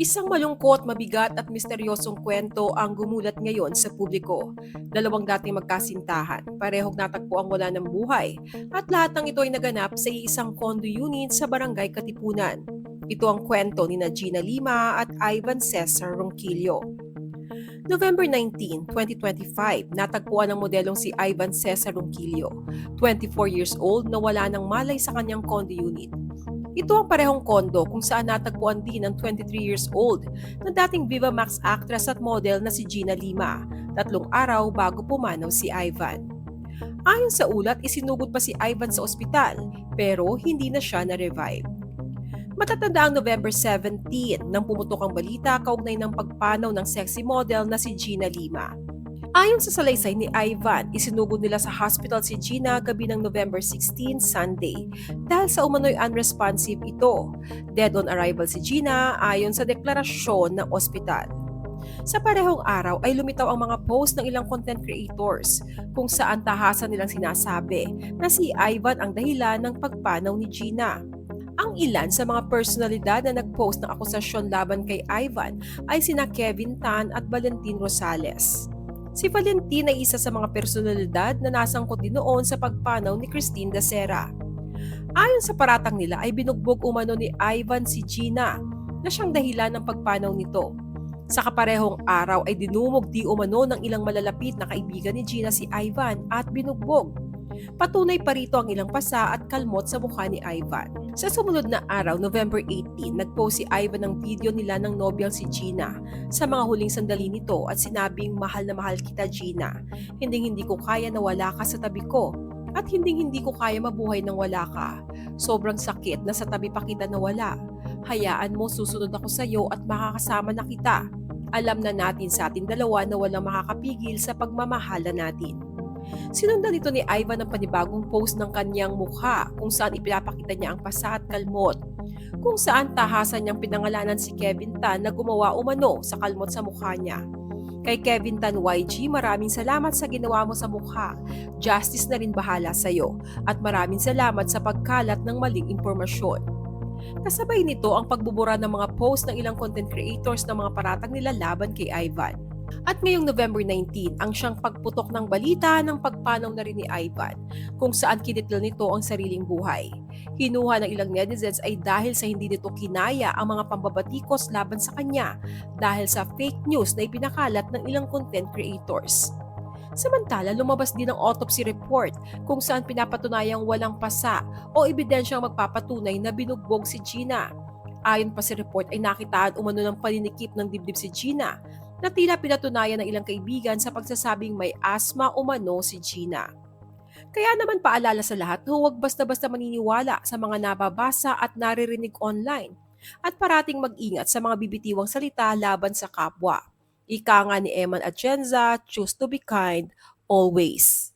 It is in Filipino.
Isang malungkot, mabigat at misteryosong kwento ang gumulat ngayon sa publiko. Dalawang dating magkasintahan, parehong natagpo ang wala ng buhay, at lahat ng ito ay naganap sa iisang condo unit sa barangay Katipunan. Ito ang kwento ni na Gina Lima at Ivan Cesar Ronquillo. November 19, 2025, natagpuan ng modelong si Ivan Cesar Ronquillo, 24 years old na wala ng malay sa kanyang condo unit. Ito ang parehong kondo kung saan natagpuan din ang 23 years old na dating Viva Max actress at model na si Gina Lima, tatlong araw bago pumanaw si Ivan. Ayon sa ulat, isinugod pa si Ivan sa ospital pero hindi na siya na-revive. Matatanda ang November 17 nang pumutok ang balita kaugnay ng pagpanaw ng sexy model na si Gina Lima. Ayon sa salaysay ni Ivan, isinugod nila sa hospital si Gina gabi ng November 16, Sunday, dahil sa umano'y unresponsive ito. Dead on arrival si Gina ayon sa deklarasyon ng ospital. Sa parehong araw ay lumitaw ang mga post ng ilang content creators kung saan tahasan nilang sinasabi na si Ivan ang dahilan ng pagpanaw ni Gina. Ang ilan sa mga personalidad na nag-post ng akusasyon laban kay Ivan ay sina Kevin Tan at Valentin Rosales. Si Valentin ay isa sa mga personalidad na nasangkot din noon sa pagpanaw ni Christine Dacera. Ayon sa paratang nila ay binugbog umano ni Ivan si Gina na siyang dahilan ng pagpanaw nito. Sa kaparehong araw ay dinumog di umano ng ilang malalapit na kaibigan ni Gina si Ivan at binugbog. Patunay pa rito ang ilang pasa at kalmot sa mukha ni Ivan. Sa sumunod na araw, November 18, nagpost si Ivan ng video nila ng nobyang si Gina sa mga huling sandali nito at sinabing mahal na mahal kita Gina. Hindi hindi ko kaya na wala ka sa tabi ko at hindi hindi ko kaya mabuhay nang wala ka. Sobrang sakit na sa tabi pa kita nawala. Hayaan mo susunod ako sa iyo at makakasama na kita. Alam na natin sa ating dalawa na walang makakapigil sa pagmamahala natin. Sinundan nito ni Ivan ang panibagong post ng kanyang mukha kung saan ipinapakita niya ang pasa at kalmot. Kung saan tahasan niyang pinangalanan si Kevin Tan na gumawa umano sa kalmot sa mukha niya. Kay Kevin Tan YG, maraming salamat sa ginawa mo sa mukha. Justice na rin bahala sa iyo. At maraming salamat sa pagkalat ng maling impormasyon. Kasabay nito ang pagbubura ng mga post ng ilang content creators ng mga paratang nila laban kay Ivan. At ngayong November 19, ang siyang pagputok ng balita ng pagpanaw na rin ni Ivan kung saan kinitil nito ang sariling buhay. Hinuha ng ilang netizens ay dahil sa hindi nito kinaya ang mga pambabatikos laban sa kanya dahil sa fake news na ipinakalat ng ilang content creators. Samantala, lumabas din ang autopsy report kung saan pinapatunayang walang pasa o ebidensyang magpapatunay na binugbog si Gina. Ayon pa sa report ay nakitaan umano ng paninikip ng dibdib si Gina na tila pinatunayan ng ilang kaibigan sa pagsasabing may asma umano si Gina. Kaya naman paalala sa lahat na huwag basta-basta maniniwala sa mga nababasa at naririnig online at parating mag-ingat sa mga bibitiwang salita laban sa kapwa. Ika nga ni Eman Atienza, choose to be kind always.